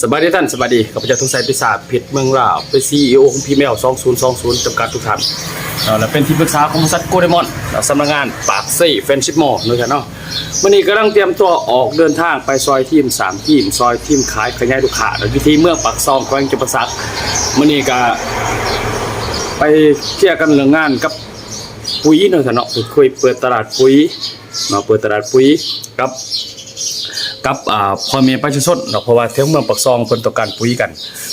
สวัสดีท่านสวัสดีข้าพเจ้าทุกสายปีศาจผิดเมืองลาวเป็นซีอีโอของพีเมล2020จำกัดทุกท่านเนาและเป็นที่ปรึกษาของบริษัทโกเดมอนเนาสำนักงานปากซี่เฟนชิปมอลนาะจ้ะเนาะวันนี้กำลังเตรียมตัวออกเดินทางไปซอยทีม 3 ทีม ซอยทีมขายขยายลูกค้าเนาะอยู่ที่เมืองปากซองแขวงจุปสักวันนี้ก็ไปเคลียร์กันเรื่องงานกับปุ๋ยเนาะจ้ะเนาะคุยเปิดตลาดปุ๋ยเนาเปิดตลาดปุ๋ยกับ กับอ่าพ่อแม่ประชาชนเนาะเพราะว่าเที่ยวเมืองปักซองเพิ่นต้องการปุ๋ยกัน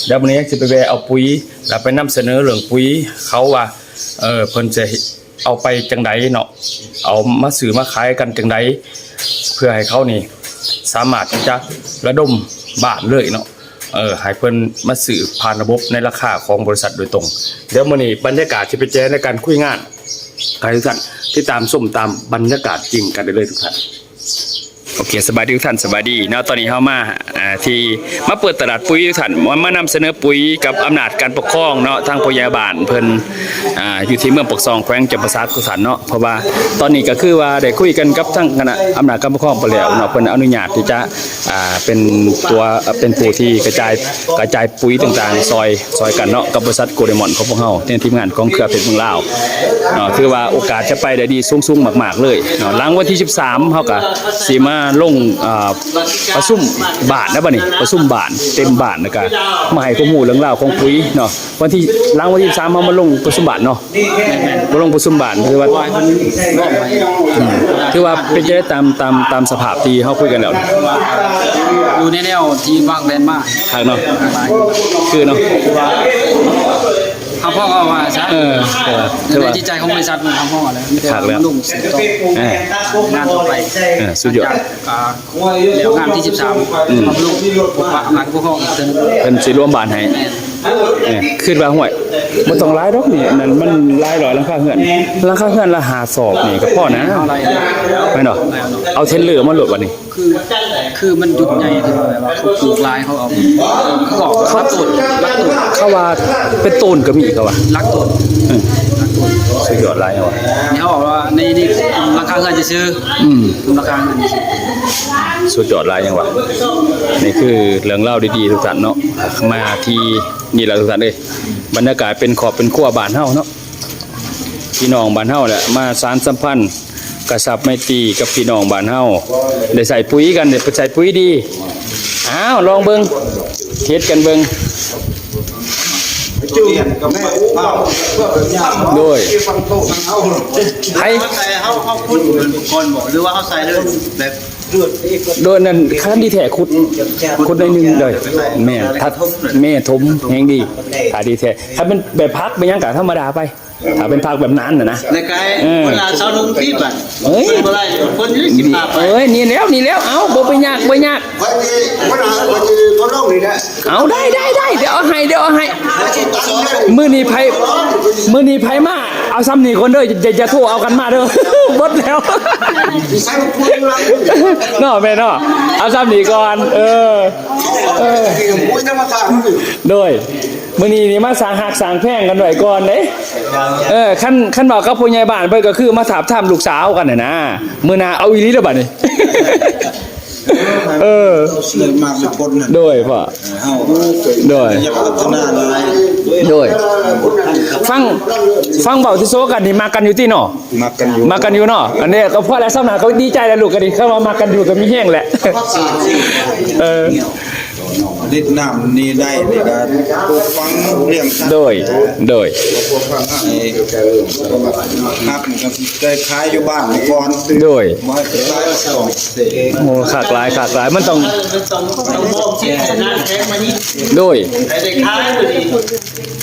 แล้ววันนี้สิไปแวะเอาปุ๋ยแล้วไปนำเสนอเรื่องปุ๋ยเขาว่าเออเพิ่นจะเอาไปจังไดเนาะเอามาซื้อมาขายกันจังไดเพื่อให้เขานี่สามารถที่จะระดมบานเลยเนาะเออให้เพิ่นมาซื้อผ่านระบบในราคาของบริษัทโดยตรง เดี๋ยวมื้อนี้บรรยากาศสิไปแจ้งในการคุยงานใครทุกท่านที่ตามส้มตามบรรยากาศจริงกันได้เลยทุกท่าน โอเคสบายดีทุกท่านสบายดีเนาะตอนนี้เข้ามาอ่าที่มาเปิดตลาดปุ๋ยทุกท่านมามานำเสนอปุ๋ยกับอำนาจการปกครองเนาะทางพยาบาลเพิ่นอ่าอยู่ที่เมืองปกซองแขวงจำปาสักทุกท่านเนาะเพราะว่าตอนนี้ก็คือว่าได้คุยกันกับทางคณะอำนาจการปกครองไปแล้วเนาะเพิ่นอนุญาตที่จะอ่าเป็นตัวเป็นผู้ที่กระจายกระจายปุ๋ยต่างๆ ซอยซอยกันเนาะกับบริษัทโกลเดมอนของพวกเฮาในทีมงานของเครือเพชรเมืองลาวเนาะถือว่าโอกาสจะไปได้ดีสูงๆมาก ๆเลยเนาะหลังวันที่ 13เฮาก็สิมาลงอ่าประชุมบาทนะบัดนี้ประชุมบาทเต็มบาทนะก็มาให้ข้อมูลเรื่องราวของปุ๋ยเนาะวันที่หลังวันที่13เฮามาลงประชุมบาทเนาะมาลงประชุมบาทคือว่าอืมคือว่าเป็นจะได้ตามตามตามสภาพที่เฮาคุยกันแล้วอยู่ในแนวที่วางแผนมาทางเนาะคือเนาะ ทางพ่อก็ว่าซะเออคือว่าในคือว่า จิตใจของบริษัทมันทางพ่อแล้วมีแต่ครับแล้ว ลุงสืบต่อ เออ งานต่อไป เออสุดยอด จากอ่าแล้วงานที่ 13มาลุงพวกว่าอำนาจพวกห้องอีกเตึง เป็นสิรวมบานให้ เออขึ้นว่าห่วยบ่ต้องหลายดอกนี่นั่นมันหลายร้อยหลังคาเฮือนหลังคาเฮือนละหาศอกนี่ก็พอนะเอาอะไรไม่เนาะเอาเทนเลอร์มาโหลดวันนี้คือคือมันจุดใหญ่ที่ว่าแบบว่าเขาปลูกลายเขาเอาเขาบอกรักตุนรักตุนเขาว่าเป็นต้นก็มีก็ว่ารักตุนเออ สุดยอดหลายวะนี่เขาบอกว่าในนี่ราคาเงินจะซื้ออืมราคาเงินสุดยอดหลายจังวะนี่คือเรื่องเล่าดีๆทุกท่านเนาะมาที่นี่แหละทุกท่านเอ้ยบรรยากาศเป็นขอบเป็นขั้วบานเฮาเนาะพี่น้องบานเฮาแหละมาสารสัมพันธ์กระสับไม่ตีกับพี่น้องบานเฮาได้ใส่ปุ๋ยกันได้ใส่ปุ๋ยดีอ้าวลองเบิ่งเทสกันเบิ่ง จูนกับแม่เป้าเพื่อเป็นยามโดยที่ฟังโตฟังเอาไผเขาใส่เขาเขาพูดเป็นบุคคลบอกหรือว่าเขาใส่เลยแบบเลือดที่ก็โดยนั่นคันที่แท้ขุดขุดได้หนึงเลยแม่ทัดแม่ทมแฮงดีถ้าดีแท้ถ้าเป็นแบบพักเป็นหยังกะธรรมดาไป ถ้าเป็นพักแบบนั้นน่ะนะในกายเวลาเช้าลงที่แบบเอ้ยเมื่อไรคนยี่สิบห้าไปเอ้ยนี่แล้วนี่แล้วเอ้าบ่ไปยากบ่ยากวันนี้วันนั้นวันนี้เขาลงนี่แหละเอาได้ได้ได้เดี๋ยวเอาให้เดี๋ยวเอาให้วันที่ตั้งเลยมื้อนี้ไผมื้อนี้ไผมาเอาซ้ำนี่คนเด้ออย่าอย่าโทรเอากันมาเด้อหมดแล้วใส่พูดแล้วเนาะแม่เนาะเอาซ้ำนี่ก่อน เออเออมุ้ยธรรมศาสตร์นี่โดย มื้อนี้นี่มาสร้างหักสร้างแพงกันไว้ก่อนเด้เออคันคันบอกกับผู้ใหญ่บ้านเพิ่นก็คือมาถามถามลูกสาวกันน่ะนะมื้อหน้าเอาอีหลีแล้วบัดนี้ เออเสื่อมมากสุดคนน่ะโดยพ่อเฮาโดยอย่าพัฒนาอะไรโดยฟังฟังเบาที่โซกันนี่มากันอยู่ที่เนาะมากันอยู่มากันอยู่เนาะอันนี้ก็พ่อและสำนักเขาดีใจแล้วลูกกันดิเข้ามามากันอยู่ก็มีแห้งแหละเออ ลิดน้ำนี่ได้ในการปลูกฟังเลี้ยงสัตว์โดย โดยไอ้ฮักมันก็ได้ขายอยู่บ้านก่อนโดย มาให้เป็นรายสองเสกโอ้ขากหลายขากหลายมันต้องต้องต้องมอบที่หน้าแท้มานี่โดย ไอ้เด็กค้ายตัวนี้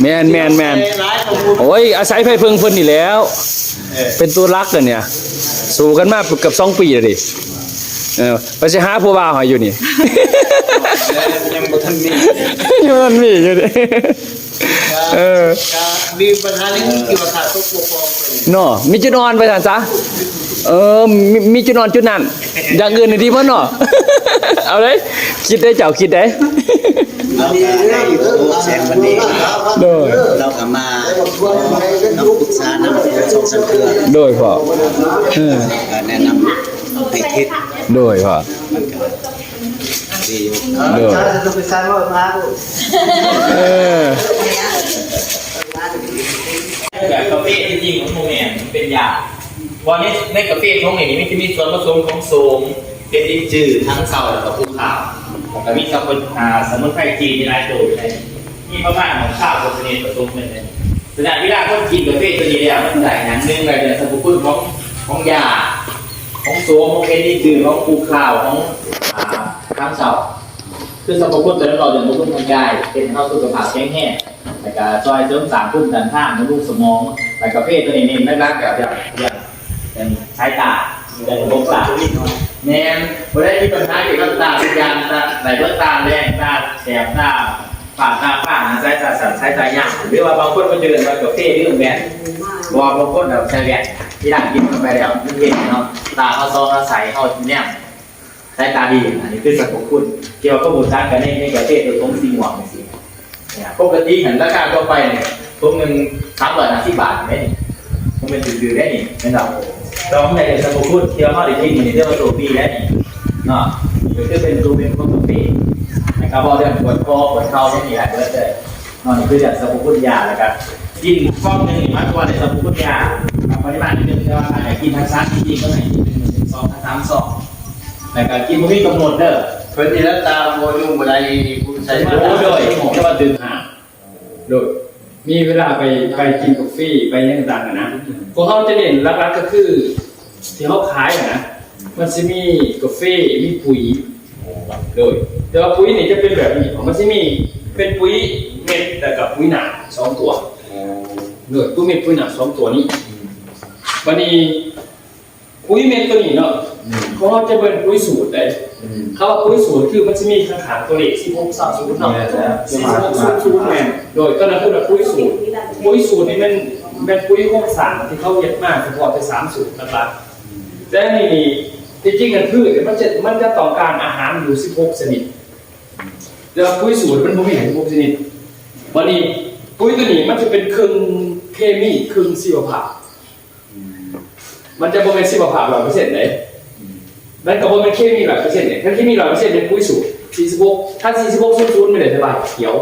แมนแมนแมนร้ายของคุณโอ้ย อาศัยไฟเพิงเพิ่นนี่แหล้ว เป็นตัวรักกันเนี่ย สู้กันมาเกือบสองปีแล้วดิ เออไปสิหาผู้บ่าวให้อยู่นี่ ยังบ่ทันมีอยู่มันมีอยู่ดิเออการมีปัญหาเรื่องเกี่ยวกับขาดตัวปกครองเป็นเนาะมีจุดนอนไปสั่นซะเออมีมีจุดนอนจุดนั้นอย่างอื่นนี่ดีพ่อเนาะเอาเลยคิดได้เจ้าคิดได้ เราได้อยู่แสงวันนี้โดย เราก็มาน้ำปรึกษาน้ำสองสันเครือโดยพ่อเออ ก็แนะนำให้คิด โดยพ่อดีอยู่เด้อชาติต้องไปสร้างว่ามาเออแบบกาแฟจริงๆของโมเมนเป็นยาวันนี้ในกาแฟท้องนี้มันจะมีส่วนผสมของโซมเป็นดินจืดทั้งเสาแล้วก็ภูเขาแล้วมีสมุนอ่าสมุนไพรจีนในหลายตัวอยู่ในมีประมาณของข้าวโปรตีนผสมเป็นขณะที่เราคนกินกาแฟตัวนี้แล้วมันใส่หนังเนื้ออะไรเนี่ยสมุนไพรของของยา ของโซมของเป็นดินจืดของภูเขาวของอ่าทั้งเสาคือสมบูรณ์แต่ละเราจะบำรุงร่างกายเป็นเข้าสุขภาพแข็งแรงแล้วก็ช่วยเสริมสร้างภูมิต้านท่านในรูปสมองแล้วก็เพศตัวนี้นี่ไม่รักกับอย่างอย่างอย่างสายตาอย่างระบบตาแนมพอได้มีปัญหาเกี่ยวกับตาเป็นยางตาไหลเบิกตาแรงตาแสบตา ปากตาป้าสายตาสั่นสายตายากหรือว่าบางคนมันจะเดินมากับเพศเรื่อแบนบอบางคนแบบใช้แบนที่นั่งกินเข้าไปแล้วมันเห็นเนาะตาเขาซองเขาใสเขาเนี่ยสายตาดีอันนี้คือสรรพคุณเกี่ยวกับบูชากันในในประเทศโดยตรงสีหวกนี่สิเนี่ยปกติเห็นราคาทั่วไปเนี่ยทุกหนึ่งสามร้อยห้าสิบบาทไหมมันเป็นดื้อๆได้นี่ไม่หรอกเราในสรรพคุณเที่ยวเข้าได้กินนี่เรียกว่าตัวปีได้นี่เนาะนี่ก็คือเป็นตัวเป็นของตัวปี นะครับพอเรื่องปวดคอปวดเข่าได้นี่แหละเบิดเลยเนาะนี่คือจากสรรพคุณยาแล้วกันกินฟองหนึ่งมากกว่าในสรรพคุณยาปริมาณนิดนึงแต่ว่าอาจจะกินทางซ้ายจริงๆก็ไหนกินหนึ่งถึงสองทางสามสองแต่การกินมันมีกำหนดเด้อเพิ่นนี่แล้วตาโมยุ่งอะไรคุณใส่ใช้มามาโดยผมจะมาดึงหาโดยมีเวลาไปไปกินกาแฟไปยังต่างๆอะนะพวกเขาจะเด่นหลักๆก็คือที่เขาขายอะนะมันจะมีกาแฟมีปุ๋ย โดย แต่ว่าปุ๋ยนี่จะเป็นแบบนี้มันจะมีเป็นปุ๋ยเม็ดแต่กับปุ๋ยหนาสองตัวโดยปุ๋ยเม็ดปุ๋ยหนาสองตัวนี้วันนี้ปุ๋ยเม็ดตัวนี้เนาะเขาจะเป็นปุ๋ยสูตรเลยเขาว่าปุ๋ยสูตรคือมันจะมีข้างขางตัวเลขที่พงสามสูตรเนาะสี่สิบหกสูตรสูตรแมนโดยก็นั่นคือแบบปุ๋ยสูตรปุ๋ยสูตรนี่มันเป็นปุ๋ยหกสารที่เขาเย็ดมากเฉพาะไปสามสูตรนะครับแต่นี่ จริงๆกันพืชเนี่ยมันจะมันจะต้องการอาหารอยู่สิบหกชนิดแล้วปุ๋ยสูตรมันไม่เห็นหกชนิดวันนี้ปุ๋ยตัวนี้มันจะเป็นเครื่องเคมีเครื่องชีวภาพ มันจะบ่เป็นชีวภาพร้อยเปอร์เซ็นต์เลยมันก็บ่เป็นเคมีร้อยเปอร์เซ็นต์เนี่ยถ้าเคมีร้อยเปอร์เซ็นต์เป็นปุ๋ยสูตรสี่สิบหกถ้าสี่สิบหกศูนย์ศูนย์ไม่ได้สบายเขียว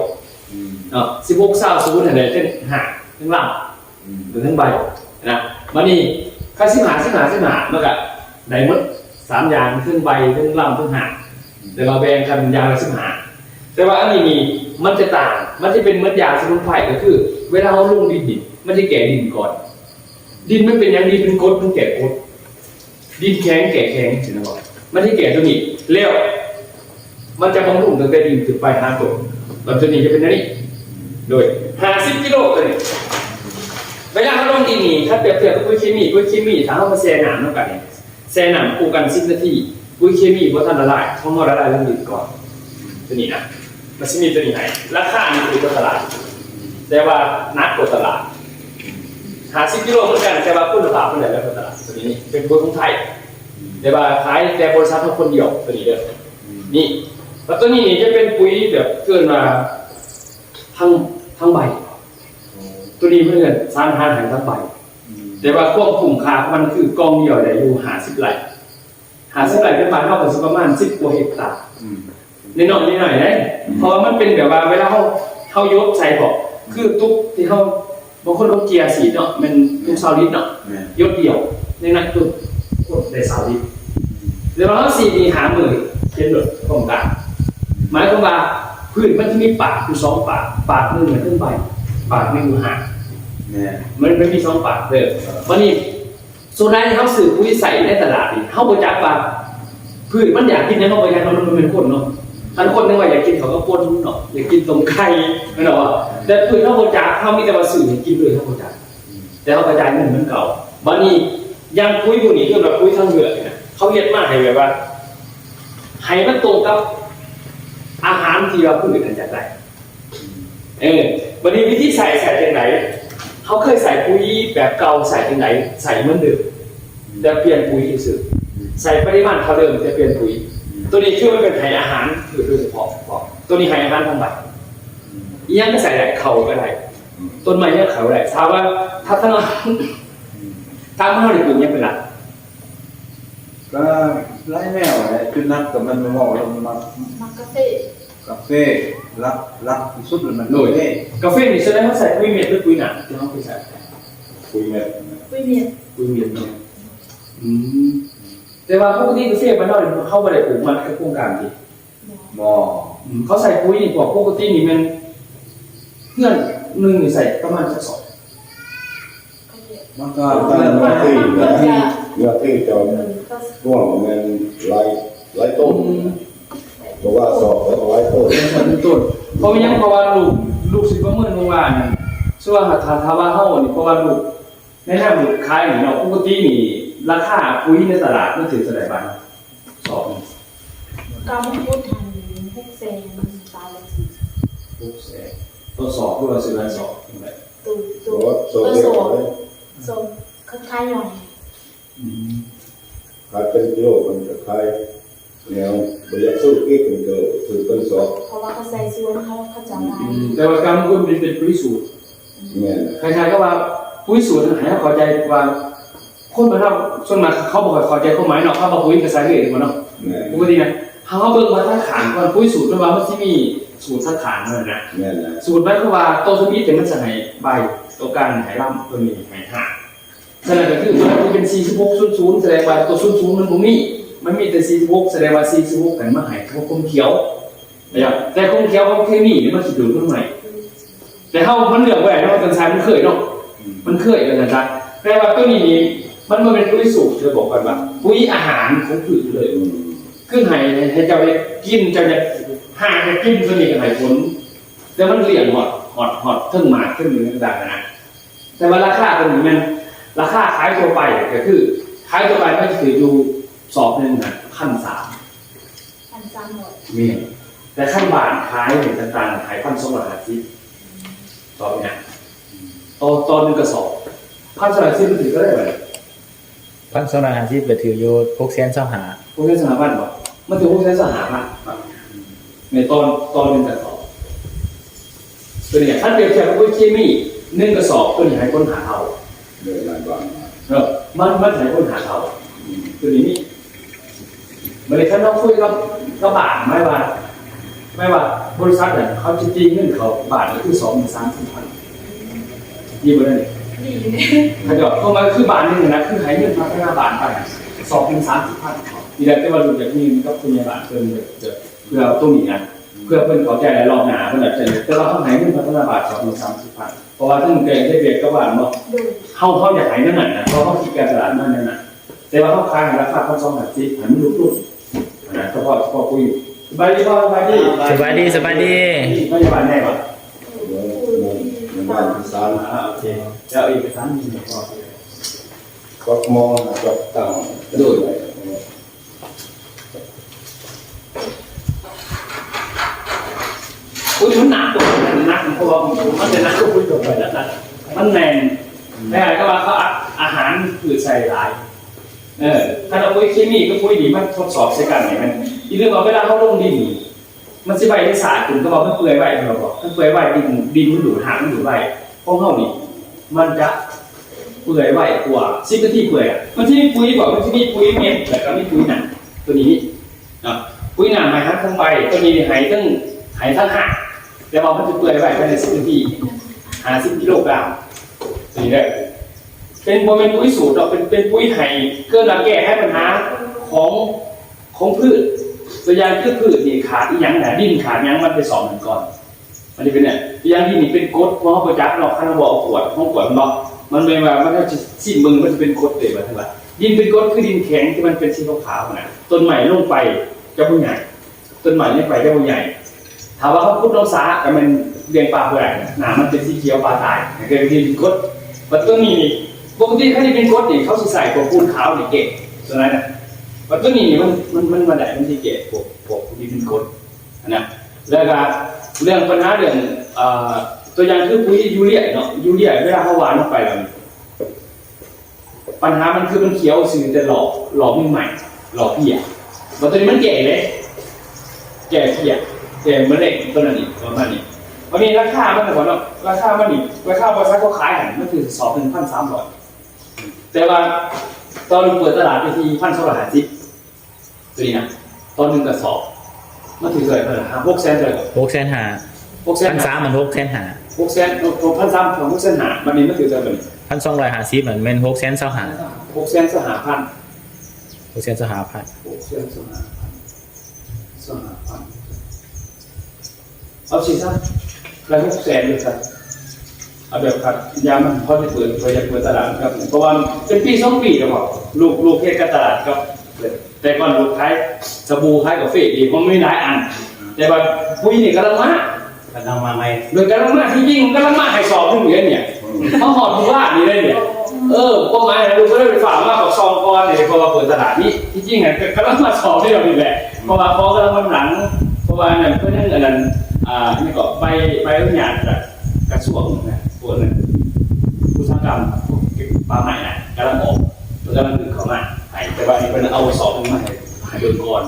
เนาสิบหกเศร้าศูนย์อะไรเช่นหาทั้งล่างหรือทั้งใบนะมันนี่ข้าสิหาสิหาสิหาเมื่อกี้ได้หมด สามอย่างขึ้นใบขึ้นล่างขึ้นหางแต่เราแบ่งกันยางละสิบหางแต่ว่าอันนี้นี่มันจะต่าง มันจะเป็นเหมือนยาสมุนไพรก็คือ เวลาเราลงดินดินมันจะแก่ดินก่อน ดินไมันเป็นอย่างดินเป็นกดมันแก่กดดินแข็งแก่แข็งสินะบอกมันจะแก่ตัวนี้แล้วมันจะบำรุงตั้งแต่ดินถึงไปหาตัวล้วตัวนี้จะเป็นอันนี้โดยห้าสิบกิโลเลยเวลาเขาลงดินนี่ถ้าเปรียบเทียบกับปุ๋ยเคมีปุ๋ยเคมีถ้าเขามาแช่น้ำแล้วกันเนี่ย แช่น้ำคู่กันสิบนาทีปุ๋ยเคมีเพราะท่านละลายเขามาละลายลงดินก่อนตัวนี้นะมันจะมีตัวนี้ไหนราคานี่คือตัวตลาด แต่ว่านักกว่าตลาด หาสิบกิโลเหมือนกันแต่ว่าคุณภาพเป็นแบบกว่าตลาดตัวนี้เป็นปุ๋ยของไทย แต่ว่าขายแต่บริษัทเพียงคนเดียวตัวนี้เด้อนี่แล้วตัวนี้นี่จะเป็นปุ๋ยแบบเกินมาทั้งทั้งใบ ตัวนี้เพื่อนสร้างหาทางทั้งใบ แต่ว่าควบคุมค่ามันคือกองเดียวได้อยู่หาสิบไร่หาสิบไร่เป็นบ้านเท่ากับสิประมาณสิบกว่าเฮกตาร์ในนอกนิดหน่อยได้เพราะว่ามันเป็นแบบว่าเวลาเขาเขายกใส่บอกคือทุกที่เขาบางคนเขาเกียร์สีเนาะมันทุกซาลิตเนาะยกเดียวในนั้นคือโอ้ได้ซาลิตเดี๋ยวเราสีมีหามือเขียนหลดตรงกลางหมายความว่าพืชมันจะมีปากอยู่สองปากปากหนึ่งเหมือนขึ้นไปปากหนึ่งอยู่ห่างเนี่ย มันมันมีสองปากเลยวันนี้ส่วนนั้นเขาสื่อปุ๋ยใส่ในตลาดนี่เขาบริจาคปากพืชมันอยากกินเนี่ยเขาบริจาคมันมันเป็นคนเนาะท่านคนนึกว่าอยากกินเขาก็ปนเนาะอยากกินตรงไข่ไม่เนาะแต่พืชเขาบริจาคเขามีแต่ว่าสื่อให้กินเลยเขาบริจาคแต่เขากระจายเงินเหมือนเก่าวันนี้อยังปุ๋ยพวกนี้คือแบบปุ๋ยทางเลือกเนี่ยเขาเย็ดมากให้แบบว่าให้มันตรงกับอาหารที่เราพูดกันจากไหนเออวันนี้วิธีใส่ใส่จากไหน เขาเคยใส่ปุ๋ยแบบเก่าใส่จากไหน ใส่เหมือนเดิมแต่เปลี่ยนปุ๋ยที่สุดใส่ปริมาณเท่าเดิมแต่เปลี่ยนปุ๋ย ตัวนี้ชื่อว่าเป็นไห้อาหารคือโดยเฉพาะบอกตัวนี้ไห้อาหารทางใบอีกอยังก็ใส่ได้เขาก็ได้ต้นไม้เนี่ยเขาได้ถามว่าถ้าทั้งถ้าเมื่อไหร่ปลูกยังเป็นหลักก็ไล่แมวอะไรคือนักกับมันมาบอกเรามามักกะเฟ่ กาแฟรักรักที่สุดเลยมันโดยเฟ่กาแฟนี่แสดงว่าใส่ปุ๋ยเม็ดหรือปุ๋ยหนาที่เขาไปใส่คุยแบบปุ้ยเมียนปุ๋ยเม็ดเนี่ยอืมแต่ว่าปกติกาแฟบ้านเราเนี่ยเขาไม่ได้ปลูกมันคือโครงการที่หมอ อืมเขาใส่ปุ๋ยนี่กว่าปกตินี่มันเพื่อนหนึ่งนี่ใส่ประมาณสักสอง มันก็ตั้งเรื่องมามาที่ที่เนื้อที่จอมก็ร่วงมันหลายหลายต้น เพราะว่าสอบแล้วก็หลายต้นเป็นส่วนต้นเพราะยังเพราะว่าลูกลูกสิบประเมินเมื่อวานนั่นส่วนถ้าถ้าว่าเฮานี่เพราะว่าลูกในหน้าลูกขายนี่เนาะปกตินี่ราคาปุ๋ยในตลาดมันถึงเท่าไหร่บาทสอบนี่กามันพูดทันพวกเซนตายแล้วสิปุ๊บแสนตัวสอบด้วยว่าซื้ออะไรสอบถูกไหมตูเพตูราะว่าสตัอบวเรียโซกว่าโซคล้ายๆหน่อยขายเป็นกิโลมันจะขาย แนวบริษัทสู้กิ๊กมันก็คือเป็นสอบเพราะว่าเขาใส่ซิวเขาเขาจะได้แต่ว่าการมันเป็นเป็นปุ๋ยสูตรแม่นใครๆก็ว่าปุ๋ยสูตรหายเข้าใจว่าคนมาเท่าส่วนมากเขาบอกเข้าใจความหมายเนาะเขาบอกปุ๋ยกระสายเลือดมาเนาะแม่นปกตินะเขาเบิ่งว่าถ้าขานก่อนปุ๋ยสูตรด้วยว่ามันที่มีสูตรถ้าขานนั่นนะแม่นนะสูตรนั้นคือว่าโตสมิธเนี่ยมันจะให้ใบตัวกลางให้ล่ำตัวนี้ให้ห่างฉะนั้นก็คือตัวนั้นเป็น46ศูนย์ศูนย์แสดงว่าตัวศูนย์ศูนย์มันบ่มี มันมีแต่46แสดงว่า46กันมาให้เขาคมเขียวนะครับแต่คมเขียวของเคมีนี่ยมันสิดูดมันใหม่แต่เฮามันเหลือกไว้เนาะกันซายมันเคยเนาะมันเคยกันนะจ๊ะแต่ว่าตัวนี้นี่มันบ่เป็นปุ๋ยสูตรเธอบอกกันว่าปุ๋ยอาหารของพืชเลยอืมคือให้ให้เจ้าได้กินเจ้าจะห่าให้กินตัวนี้ก็ให้ผลแต่มันเลี่ยงหอดหอดหอดเทิงหมากเทิงหนึ่งต่างๆนะแต่ว่าราคาตัวนี้มันราคาขายตัวไปก็คือขายตัวไปก็จะถืออยู่ สอบหนึ่งนะพันสามพันสามหน่อยเมียแต่ขั้นบาทขายเนี่ยต่างๆขายพันสองร้อยห้าสิบสอบเนี่ยตอนตอนหนึงกระสอบพันสองร้อยห้าสิบมันถือก็ได้ไหมพันสองร้อยห้าสิบก็ถืออยู่หกแสนสองหาพวกนี้สถาบันบอกมันถือพวกนี้สหาพันในตอนตอนหนึงกระสอบตัวนี้ถ้าเปรียบเทียบกับปุ๋ยเคมีหนึ่งกระสอบตัวนี้ให้คนหาเอาเดือนละบาทเออมันมันให้คนหาเอาตัวนี้ นี่มันเลยถ้าเราคุยกับกับบาทไม่ว่าไม่ว่าบริษัทเนี่ยเขาจะตีเงินเขาบาทก็คือสองหมื่นสามสี่พันยี่บเลยดีเขาจะบอกเข้ามาคือบาทหนึงนะคือให้เงินพัฒนาบาทไปสองถึงสามสิบพันทีแรกที่ว่าดูจากนี้ก็คุณยาบาทเพิ่มเลยจะเพื่อเอาตัวนี้นะเพื่อเพิ่นเข้าใจและรอบหนาเพิ่นอาจจะแต่ว่าเขาให้เงินพัฒนาบาทสองถึงสามสิบพันเพราะว่าทั้งเกณฑ์ได้เบียดก็ว่าเนาะดูเขาเขาอยากให้นั่นน่ะนะเพราะเขาคิดการตลาดนั่นนั่นน่ะแต่ว่าเขาขายราคาเขาสองหันสิหันมันลุกลุ่ นนะเฉพาะเฉพาะคุยสบายดีพ่อสบายดีสบายดีสบายดีพยาบาลแน่ปะเดือนในบ้านที่สามอ่าโอเคจะเอาเอกสารมีพอก็มองหาจอบตั้งดูเลยคุยมันหนักกว่ามันหนักเพราะว่ามันจะหนักก็คุยกับไปแล้วนะมันแน่นแต่ก็ว่าเขาอาหารคือใส่หลาย เออถ้าเราคุยเคมีก็คุยดีมันทดสอบใช้กันไหนมันอีเรื่องว่าเวลาเขาลงดินมันสิใบที่สาคุณก็บอกมันเปื่อยไว้เราบอกมันเปื่อยไว้ดินดินมันดูดหางมันดูดไว้พวกเขานี่มันจะเปื่อยไว้กว่าสิบนที่เปื่อยมันที่มีปุ๋ยบอกมันที่มีปุ๋ยเม็ดแต่ก็มีปุ๋ยหนักตัวนี้อะปุ๋ยหนักหมายทั้งใบตัวนี้หายทั้งหายทั้งหักแต่ว่ามันจะเปื่อยไว้ภายในสิบนาทีหาสิบกิโลกรัมนี่แหละ เป็นโมเมนต์ปุ๋ยสูตรเราเป็นเป็นปุ๋ยไห่เพื่อเราแก้ให้ปัญหาของของพืชตัวอย่างคือพืชนี่ขาดอีหยังหนะดินขาดหยังมันไปสองหนึ่งก่อนมันจะเป็นเนี่ยตัวอย่างที่นี่เป็นกดเพราะเขาประจักษ์เราข้างบอกเอาขวดห้องขวดมันเนามันเป็นว่ามันก็จะสิ้นมึงมันจะเป็นกดเต็มาทั้งหมดดินเป็นกรดคือดินแข็งที่มันเป็นสีขาวๆนะต้นใหม่ลงไปจะพุ่งใหญ่ต้นใหม่ลงไปจะพุ่งใหญ่ถามว่าเขาพุดลงสาแต่มันเรียงปลาเพื่ออะไรหนามันเป็นสีเขียวปลาตายเกิดดินเป็นกรดแต่ต้นนี้นี่ ปกติถ้าที่เป็นโค้ดนี่เขาสิใส่พวกปูนขาวนี่เก่งฉะนั้นนะวัตถุนี้มันมันมันมาได้มันที่เก่งพวกพวกที่เป็นโค้ดนะแล้วก็เรื่องปัญหาเรื่องตัวอย่างคือปุ๋ยยูเรียเนาะยูเรียเวลาเขาหวานลงไปแล้วปัญหามันคือมันเขียวสื่อแต่หลอกหลอกม่ใหม่ หลอกเพี้ยวัตถุนี้มันแก่เลยแก่เพี้ยแก่มะเร็งตัวนั้นนี่ประมาณนี้วันนี้ราคามันเหมือนว่าราคามันนี่ราคาบริษัทเขาขายหันมันคือสองพันพันสามร้อย แต่ว่าตอนเปิดตลาดไปที่พันสองร้อยห้าสิบตัวนี้นะตอนหนึ่งกระสอบมันถือเลยเท่าไหร่หกแสนเลยหกแสนหาหกแสนพันสามมันหกแสนหาหกแสนหกพันสามของหกแสนหาวันนี้มันถือเลยเป็นพันสองร้อยห้าสิบมันเป็นหกแสนเศร้าหาหกแสนสหพันธ์หกแสนสหพันธ์หกแสนสหพันธ์สหพันธ์เอาสิซะแล้วหกแสนเลยซะ เอาแบบครับยามันพอจะเปิดพอจะเปิดตลาดครับ เพราะว่าเป็นปีสองปีแล้วบอกลูกลูกเทศกับตลาดครับ แต่ก่อนลูกขายสบู่ขายกาแฟดีมันไม่หลายอัน แต่ว่าปุ้ยนี่กำลังมากำลังมาไหมโดยกำลังมาที่ยิ่งกำลังมาให้สอบทุกเดือนเนี่ยเขาหอดผู้ว่านี่เลยเนี่ยเออพวกไม้ลูกก็ได้ไปฝากมากับซองก่อนเนี่ยเพราะว่าเปิดตลาดนี้ที่จริงอะกำลังมาสอบที่เรานี่แหละเพราะว่าพอกำลังมาหลังเพราะว่าเนั่นเพื่อนนั่นอันนั้นอ่านี่ก็ใบใบอนุญาตจากกระทรวงนะ พวกนั้นอุตสาหกรรมบปลาใหม่นะกำลังออกแล้วกำลังดึงเข้ามาให้แต่ว่านี่เป็นเอาสอบมาให้ให้เดินก่อน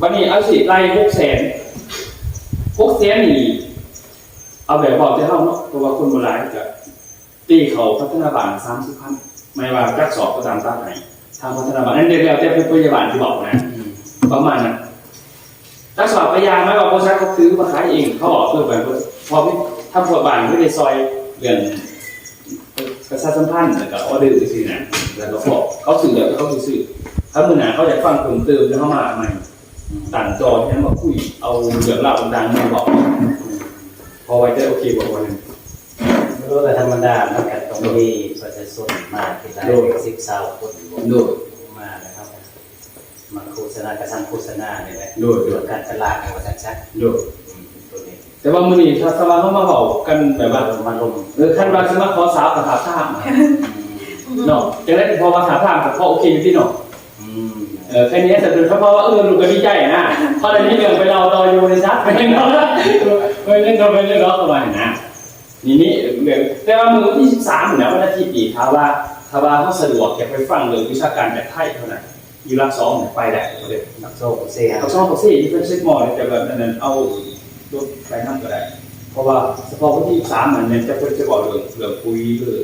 วันนี้เอาสิไล่หกแสนหกแสนนี่เอาแบบบอกจะเท่าเนาะเพราะว่าคนโบราณจะตีเขาพัฒนาบาลสามสิบพันไม่ว่าจักสอบก็ตามตาไหนทางพัฒนาบาลนั่นเดียวแต่เป็นพยาบาลที่บอกนะประมาณนั้นจักสอบพยาไม่ว่าบริษัทเขาซื้อมาขายเองเขาบอกเพื่อแบบพอไม่ทำพวกบานไม่ได้ซอย เรื่องประชาสัมพันธ์แล้วก็ออเดอร์ที่สี่นะแล้วก็บอกเขาสื่อแล้วเขาสื่อถ้ามือหนาเขาอยากฟังเพิ่มเติมจะเข้ามาใหม่ต่างจอที่นั้นมาคุยเอาเรื่องเล่าดังๆมาบอกพอไว้ใจโอเคกว่าวันนึงรู้แต่ธรรมดามันกันตรงนี้ประชาชนมาที่ไรสิบสาวคนดยมานะครับมาโฆษณากระสังโฆษณาเนี่ยแหละดยโดเรื่ยการตลาดในวัฏจักรโดยตัวนี้ แต่ว่ามื้อนี้ถ้าสว่าเขามาบอกกันแบบว่ามันลงเออคันว่าสิมาขอสาวกับถามทามเนาะจังได๋พอว่าถามทามก็พอโอเคอยู่ที่เนาะอืมเออแค่นี้แต่เป็นเพราะว่าเออลูกก็ดีใจนะเพราะอันนี้เรื่องไปเราต่ออยู่ในซักไปเนาะไปเล่นก็ไปเล่นเนาะประมาณนั้นนะนี่นี่เรื่องแต่ว่ามื้อวันที่13เนี่ยวันอาทิตย์อีกถ้าว่าถ้าว่าเขาสะดวกอยากไปฟังเรื่องวิชาการแบบไทยเท่านั้นอยู่รักสองเนี่ยไปได้ก็ได้นักโซ่เสียเขาชอบเขาสิที่เป็นเซ็ตมอลเนี่ยแต่แบบนั้นเอา รถไปนั่งก็ได้ เพราะว่าเฉพาะวันที่สามมันเนี่ยจะเพิ่นจะบอกเรื่องเรื่องคุยเลย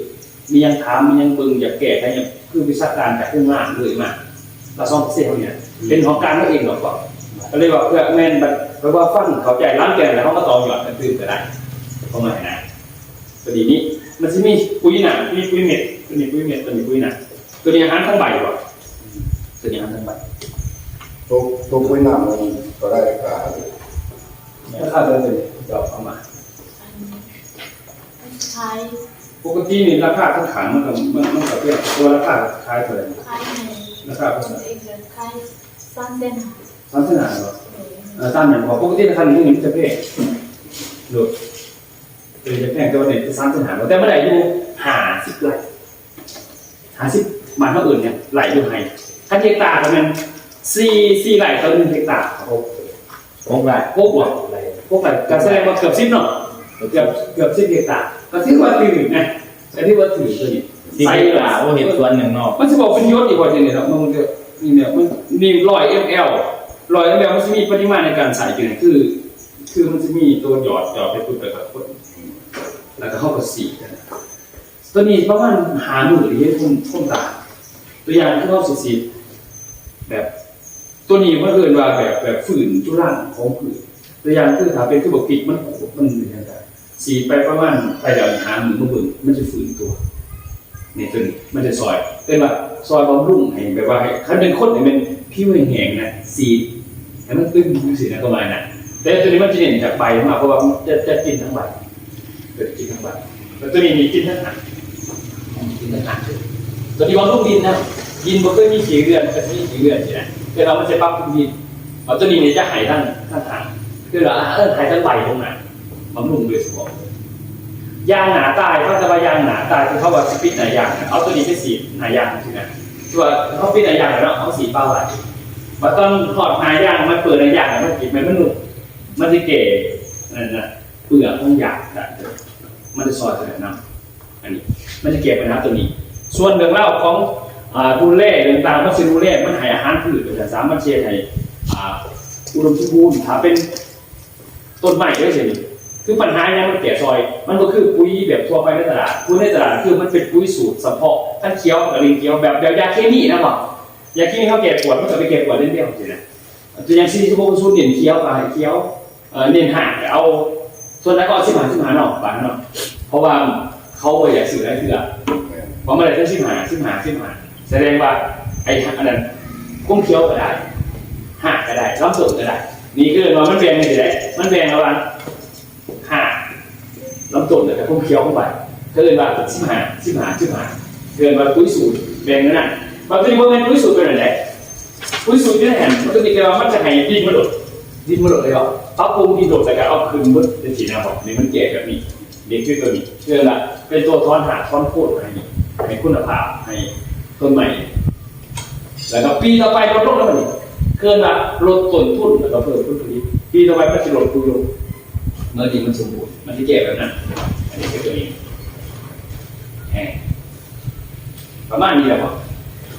มียังถามมียังเบิ่งอยากแก้ใครยังคือวิชาการจากเครื่องงานเลยมาเราซ่อมเสียงเนี่ยเป็นของการเราเองหรอกก็ก็เลยว่าเพื่อแม่นแบบเพราะว่าฟังเข้าใจร้านแกงแล้วเขาก็ต่อยอดกันตื่นก็ได้เข้ามาให้นะตัวนี้นี่มันจะมีปุ๋ยหนามีปุ๋ยเม็ดตัวนี้ปุ๋ยเม็ดตัวนี้ปุ๋ยหนาตัวนี้อาหารทั้งใบว่ะตัวนี้อาหารทั้งใบตัวตัวกล้วยน้ำมันก็ได้รา คาราคาเท่าไหร่เดี๋ยวเอามาอันขายปกตินี่ราคาทั้งขังมันก็มันมันก็เปรียบตัวราคาขายเท่าไหร่ขายในราคาคเท่านไหร่เองเลยขายสามเส้นหาสามสิบห้าเหรอเลยเออตามอย่างบอกปกติราคาหนึ่งมันจะแพงโดดเป็นจะแพงแต่ว่าเนี่ยสามสิบห้าแต่เมื่อไหร่อยู่ห้าสิบไหลห้าสิบหมายเท่าอื่นเนี่ยไหลอยู่ไงถ้าเฮกตาร์ก็มันสี่สี่ไหลต่อหนึ่งเฮกตาร์ครับ หกบาทพวกหัวพวกไหลก็แสดงว่าเกือบสิบเนาะเกือบเกือบสิบเฮกตาร์ก็ถือว่าถือนะแต่ที่ว่าถือตัวนี้ที่เห็นว่าว่าเห็นส่วนหนึ่งเนาะมันจะบอกเป็นยศอีกว่าอย่างนี้ครับมันจะนี่เนี่ยมันนี่ร้อย ml ร้อย ml มันจะมีปริมาณในการใส่อยู่เนี่ยคือ คือมันจะมีตัวหยอดหยอดไปปุ๊บไปกับคนแล้วก็เข้ากับสีกันตัวนี้ประมาณหาหมื่นหรือทุ่มทุ่มตาตัวอย่างที่เขาสีแบบ ตัวนี้มันเอินว่าแบบแบบฝืนจุลังของผืนตัวอย่างคือถ้าเป็นคือบอกปิดมันขดมันเหมือนกันสีไปประมาณไปแล้วหาหมื่นมันเบิ่งมันจะฝืนตัวนี่ตัวนี้มันจะซอยเป็นว่าซอยบำรุงให้แบบว่าให้คันเป็นคนเนี่ยเป็นผิวแห้งนะสีให้มันตึงสีนะประมาณนั้นแต่ตัวนี้มันจะเด่นจากใบมากเพราะว่าจะจะกินทั้งใบเกิดกินทั้งใบแล้วตัวนี้มีกินทั้งหางกินทั้งหางตัวนี้บำรุงดินนะ ดินบ่เคยมีขี้เรือนก็จะมีขี้เรือนใช่ไหมแต่เราไมันจะปรับปรุงดินเอาตัวนี้เนี่ยจะหายทั้งทั้งหางคือเราเออหายทั้งใบตรงนั้นบำรุงโดยเฉพาะยางหนาตายเขาจะว่ายางหนาตายคือเขาว่าสปิดหนายางเอาตัวนี้ไปสีหนายางใช่ไหมตัวเขาปิดหนายางแล้วเอาสีเป้าไว้มาต้องถอดหนายางมันเปิดหนายางมันกินมันมันหนุกมันจะเก๋นั่นนะเปลือกของยางนะมันจะซอยแต่น้ำอันนี้ มันจะเก็บไปนะตัวนี้ ส่วนเรื่องเล่าของ ดูเล่เรื่องตามมันจะดูเล่มันใหายอาหารพืชแต่สามารถเชียร์ให้อ่าอุดมสมบูรณ์ถ้าเป็นต้นไม้ก็เช่นนี้คือปัญหาเนี่ยมันแก่ซอย มันก็คือปุ๋ยแบบทั่วไปในตลาดปุ๋ยในตลาดคือมันเป็นปุ๋ยสูตรเฉพาะท่านเคี้ยวกับลิงเคี้ยวแบบแบบยาเคมีนะบอกยาเคมีเขาแก่ปวดมันก็ไปแก่ปวดเล่นเดียวสินะตัวอย่างซีที่พวกสูตรเด่นเคี้ยวไปเคี้ยวเออเด่นห่างเอาส่วนนั้นก็เอาสิบหาสิบหาเนาะปานเนาะเพราะว่าเขาบ่อยากสื่ออะไรเถื่อเพราะมันอะไรทั้งสิบหาสิบหาสิบหา แสดงว่าไอ้อันนั้นกุ้งเคี้ยวก็ได้ห่างก็ได้ล้ำส่วนก็ได้ นี่คือว่ามันแบ่งนี่แหละมันแบ่งระหว่างห่างล้ำส่วนกับกุ้งเคี้ยวเข้าไปก็เลยว่าสิบหาสิบหาสิบหาเกินว่าตุ้ยสูตรแบ่งนั่นน่ะมันเป็นโมเมนต์ตุ้ยสูตรเป็นอะไรอุ้ยสูตรที่แห่งมันก็มีการมันจะให้ดินมาหลดดินมาหลดเลยเหรอเอาปรุงดินหลดแต่การเอาคืนมุดเป็นสีน้ำบอกนี่มันแก่แบบนี้เด็กขึ้นตัวนี้เชื่อละเป็นตัวทอนหาทอนโคตรให้ให้คุณภาพให้ ต้นใหม่ แล้วก็ปีต่อไปลดลงแล้วมันเกินละลดต้นทุนแล้วก็เพิ่มผลผลิตปีต่อไปมันจะลดทุนลงเมื่อดินมันสมบูรณ์มันจะแก่แบบนั้นอันนี้คือตัวนี้แห้งประมาณนี้แหละครับ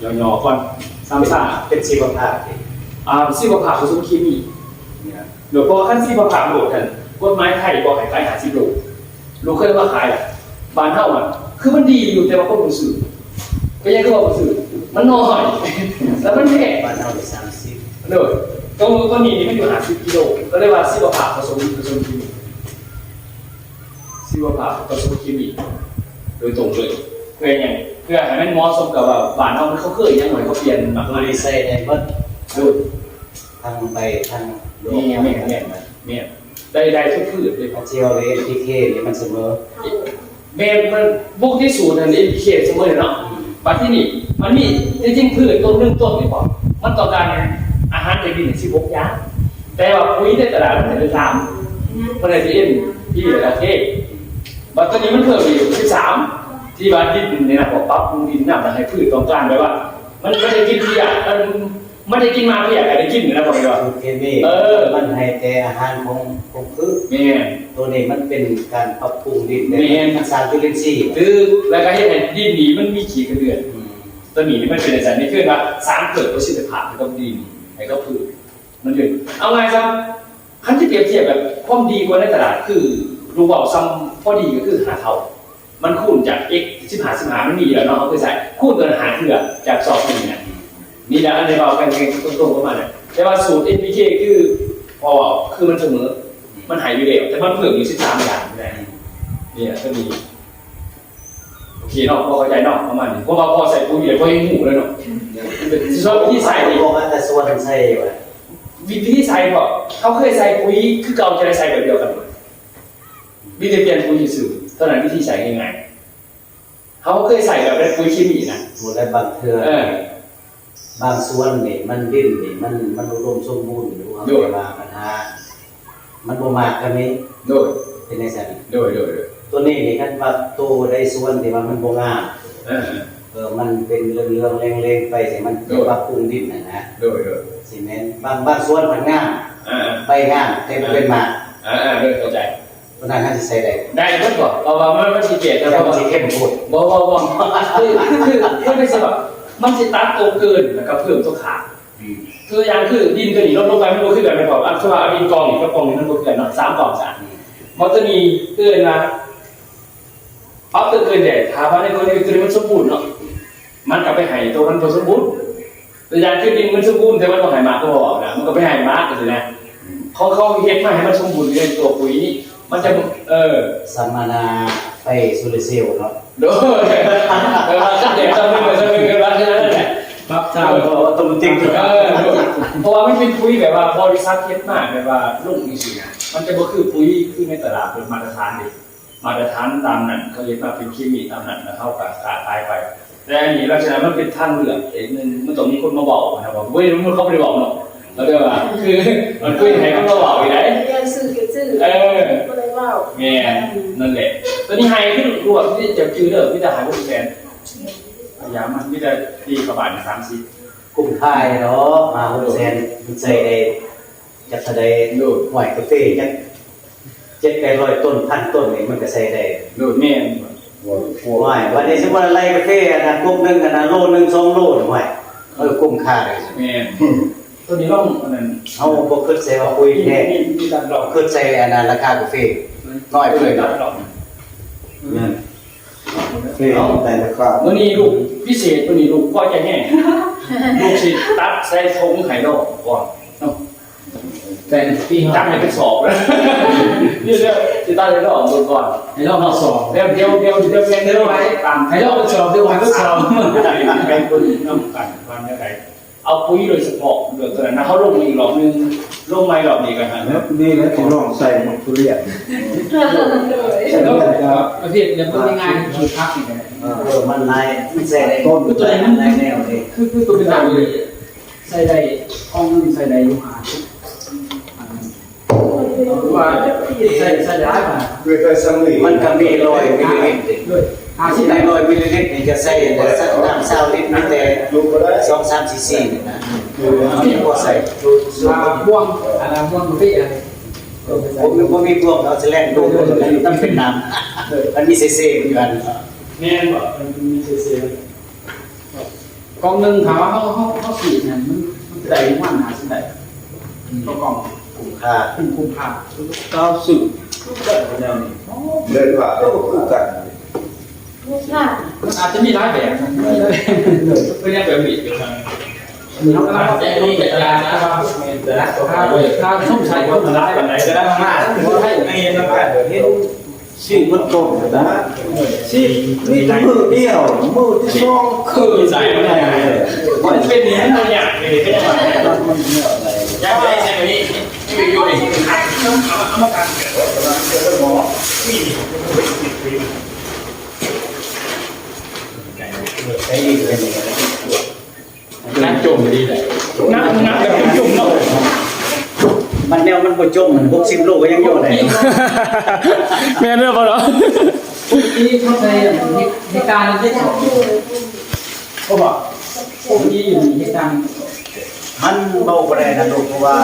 ย่อๆก่อนซ้ำซ่าเป็นชีวภาพที่อ่าซีวภาพผสมเคมีเนี่ยเดี๋ยวพอขั้นซีวภาพโหลดกันกฎหมายไทยบอกให้ขายหาซีโลลูกเคยมาขายอะบานเท่ามันคือมันดีอยู่แต่ว่าคนบ่ซื้อ ก็ยังก็บอกบ่ซื้อมันน้อยแล้วมันแพงบ้านเราได้สามสิบเนอะตรงตัวนี้นี่มันอยู่หาสิบกิโลก็เรียกว่าซีวภาพผสมผสมเคมีซีวภาพผสมเคมีโดยตรงเลยเพื่ออย่างเพื่อให้มันเหมาะสมกับว่าบ้านเรามันเขาเคยยังหน่อยเขาเปลี่ยนมากบมายริษัทในบ้านดูทางไปทางโลกนี่แม่แม่แม่ได้ได้ทุกพืชเลยอาชีวะเวทีเคนี่มันเสมอแม่มันบุกที่สูตรอันนี้เขตเสมอเนาะ ปัจที่นี่มันมีจริงๆพืชต้นหนึ่งต้นนี่พอมันต้องการอาหารจากดินสิบหกอย่างแต่ว่าปุ๋ยในตลาดมันเป็นสามมันเลยที่เอ็นที่โอเคบัดตอนนี้มันเพิ่มอีกสิบสามที่บ้านดินเนี่ยนะบอกปรับปรุงดินน้ำให้พืชต้องการไปว่า มันไม่ได้กินเพียมัน ไม่ได้กินมาเพียแต่ได้กินนะบอกเลยว่าคือเคมีเออ มันให้แต่อาหารของของพืชแม่ตัวนี้มันเป็นการปรับปรุงดินแม่นเป็นสารจุลินทรีย์คือแล้วก็ให้ในดินหนีมันมีขีดกระเดือน อืมตัวหนีนี่มันเป็นอะไรนี่คือว่าสารเกิดประสิทธิภาพให้กับดินให้กับพืชมันเลยเอาไงครับคันที่เปรียบเทียบแบบความดีกว่าในตลาดคือรูเบาซ้ำพอดีก็คือหาเท่า มันคูณจาก x สิบหาสิบหามันมีแล้วเนาะเขาเคยใส่คูณตัวหารเถื่อจากสอบนี่เนี่ย นี่นะอันนี้เราเป็นตรงๆประมาณนั้นแต่ว่าสูตร NPK คือพอคือมันเสมอ มันหายอยู่เร็วแต่มันเพิ่มอยู่สิบสามอย่างนี่แหละเนี่ยก็มีโอเคเนาะพอเข้าใจเนาะประมาณนี้เพราะว่าพอใส่ปุ๋ยเดี๋ยวพอให้หมูเลยเนาะชอบวิธีใส่ดิพวกอัตราส่วนใส่ไว้วิธีใส่พอเขาเคยใส่ปุ๋ยคือเก่าจะได้ใส่แบบเดียวกันหมดวิธีเปลี่ยนปุ๋ยสื่อเท่านั้นวิธีใส่ง่ายๆเขาเคยใส่แบบเป็นปุ๋ยเคมีนะหมดแล้วบางเทื่อเออ บางส่วนนี่มันดิ้นนี่มันมันอุดมสมบูรณ์หรือว่าด้วยว่าปัญหามันบ่มากกันนี้โดยเป็นในสันโดยโดยโดยตัวนี้นี่คันว่าโตได้ส่วนที่ว่ามันบ่งามเออเออมันเป็นเรื่องๆเร่งๆไปสิมันด้วยปรับปรุงดินน่ะนะโดยโดยสิแม่นบางบางส่วนมันงามอ่าไปงามแต่บ่เป็นมากอ่าอ่าโดยเข้าใจ เพราะนั้นน่าสิใส่ได้ได้เพิ่นบอกเพราะว่ามันมันสิเกตแต่นะเพว่าราะมันว่าสิเข้มข้นบอกบอกบอกคือคือคือมันเป็นสิแบบ มันสิตัดโตเกินแล้วก็เพิ่มตัวขาดอืมตัวอย่างคือดินตัวนี้ลดลงไปมันก็คือแบบไม่พออันสว่าเอาดินกองอีกก็กองนึงมันก็เกินเนาะสามกองสามอืมมอเตอร์นีเกินมาปั๊บตัวเกินใหญ่ถามว่าในตัวนี้ตัวนี้มันสมบูรณ์เนาะมันกลับไปใหายตัวมันตัวสมบูรณ์ตัวอย่างคือดินมันสมบูรณ์แต่มันต้องใหายมาตัวบอกนะมันก็ไปใหายมาก็คือนะเขาเขาเฮ็ดมาให้มันสมบูรณ์ในตัวปุ๋ยนี่มันจะเออสัมมนา ไปโซลาร์เซลเนาะโดยเออขั้นเด็กจะไม่เหมือนจะไม่เกินว่าแค่นั้นแหละครับเออออโตเมติกเออเพราะว่าไมันเป็นปุ๋ยแบบว่าบริษัทเฮ็ดมากแบบว่าลูกมีสินะมันจะบ่คือปุ๋ยคือในตลาดเป็นมาตรฐานดิมาตรฐานตามนั้นเขาเรียกว่าเป็นเคมีตามนั้นแล้วเข้ากับขาดตายไปแต่อันนี้ลักษณะมันเป็นท่านเลือกเองนึงมันต้องมีคนมาบอกนะบว่าเว้ยมันเขาไม่ได้บอกเนาะแล้วเดี๋ยวว่าคือมันคุยให้คนมาบอกอีกได้เรียนสื่อกับสื่อเออ เลยว่าแม่นั่นแหละตัวนี้ไฮขึ้นรวดที่จะจืดเด้อที่จะหายพวกแสนพยายามมันที่จะตีกระบาดสามสิบกลุ่มค่ายเนาะมาหกแสนมันใส่ได้จักแสดงดูดหวยกาแฟจักเจ็ดแปดร้อยต้นพันต้นนี่มันก็ใส่ได้ดูดแม่หัวหัวหวยวันนี้สมมุติว่าไล่กาแฟอันนั้นกลุ่มหนึงอันนั้นโลหนึงสองโลหวยเออกลุ่มค่าเลยแม่ตัวนี้ต้องอันนั้นเฮาบ่คิดใส่ว่าคุยมีแท้มีมีการหลอกคิดใส่อันนั้นราคากาแฟ น้อยไปเลยการหลอกนั่นเฟ่แต่ละข้าวตัวนี้ลูกพิเศษตัวนี้ลูกก็จะแห้งลูกสิตัดใส่ทงไข่ดอกก่อนเนาะแต่ปีจับให้ไปสอบนะนี่เรื่องที่ตั้งใจต้องออกมือก่อนให้รอบเราสอบเดี๋ยวเดี๋ยวเดี๋ยวเดี๋ยวเดี๋ยวเดี๋ยวไว้ตามให้รอบเราสอบเดี๋ยววันก็สอบเป็นคนน้ำกันวันได้ไหน เอาปุ๋ยโดยเฉพาะเดือดตัวนั้นนะเขาลงอีกรอบนึงลงไม่รอบนี้กันฮะแล้วนี่แล้วที่น้องใส่มันทุเรียนใช่แล้วประเภทเนี่ยมันง่ายๆคือพักนี่แหละเออมันนายมันแซ่ต้นตัวนั้นนายแนวเลยคือคือตัวเป็นหลักเลยใส่ได้กล้องนึงใส่ได้อยู่หาว่าใส่ใส่ได้ป่ะด้วยไฟสังลีมันก็มีรอยมิลลิลิตรด้วย หาที่ที่ไหนนรอยมิลลิลิตรนี่จะใส่แต่สักน้ำเศร้าลิตรนี่แต่ลูก็ได้สองสามสี่สี่นะพอใส่อ่าพ่วงอะไรพ่วงพี่อะผมผมมีพวกเราจะแล่นดูต้องเป็นน้ำมันมีเซเซ่เหมือนกันแน่นบ่มันมีเซเซกล้องหนึ่งถามว่าเขาเขาเขาขีเนี่ยมันมันได้มันหาสิ่งใดก็กล้องคุ้มค่าคุ้มค่าก้าสึกเกิดแนวนี้เดินว่าเออคู่กันลูก ค่ะมันอาจจะมีหลายแบบนะเป็นยังแบบนี้อยู่างมีน้องกระดาษแจ้งลงแต่ยานะครับถ้าถ้าช่องใช้ก็มันได้วันไหนจะได้มากให้ในน้ำกันเห็นชื่อมันตรงนะสินี่มือเดียวมือที่สองคือใส่มันยังไงมันเป็นอย่างนี้ตัวอย่างนี่เป็นยังไงมันเนื้ออะไรอยากได้ใช่ไหมนี่อยู่นี่เอามากัน ใช้ดีเลยนั่งจมดีเลยนั่งนั่งแบบจมเนาะมันแนวมันบ่จมมันพวกซิมโลก็ยังอยู่เลยแม่เนื้อปะเนาะที่เข้าใช้เหตุการณ์ที่เขาบอกพวกนี้อยู่ในเหตุการณ์มันเบาบ่ได้นะลูกเพราะว่า